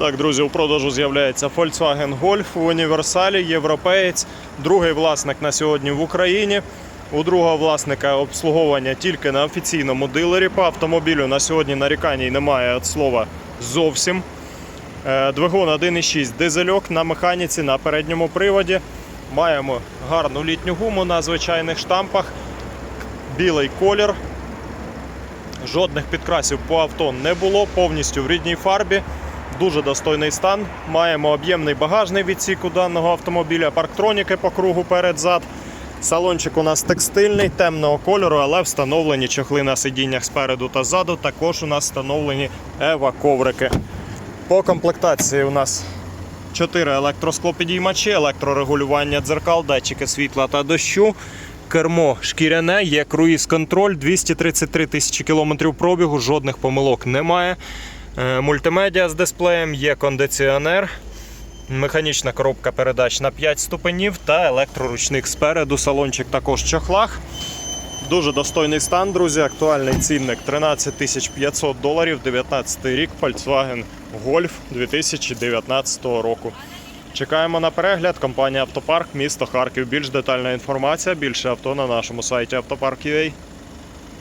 Так, друзі, у продажу з'являється Volkswagen Golf в універсалі, європеєць, другий власник на сьогодні в Україні. У другого власника обслуговування тільки на офіційному дилері. По автомобілю на сьогодні нарікань немає від слова зовсім. Е, Двигун 1,6 дизельок на механіці на передньому приводі. Маємо гарну літню гуму на звичайних штампах, білий колір. Жодних підкрасів по авто не було, повністю в рідній фарбі. Дуже достойний стан. Маємо об'ємний багажний відсік у даного автомобіля, парктроніки по кругу перед-зад. Салончик у нас текстильний, темного кольору, але встановлені чохли на сидіннях спереду та ззаду. Також у нас встановлені ева-коврики. По комплектації у нас 4 електросклопідіймачі, електрорегулювання дзеркал, датчики світла та дощу. Кермо шкіряне, є круїз-контроль, 233 тисячі кілометрів пробігу, жодних помилок немає. Е, Мультимедіа з дисплеєм, є кондиціонер, механічна коробка передач на 5 ступенів та електроручник спереду. Салончик також в чохлах. Дуже достойний стан, друзі. Актуальний цінник 13 500 доларів, 19 рік, Volkswagen Golf 2019 року. Чекаємо на перегляд. Компанія Автопарк, місто Харків. Більш детальна інформація, більше авто на нашому сайті автопарк.ua.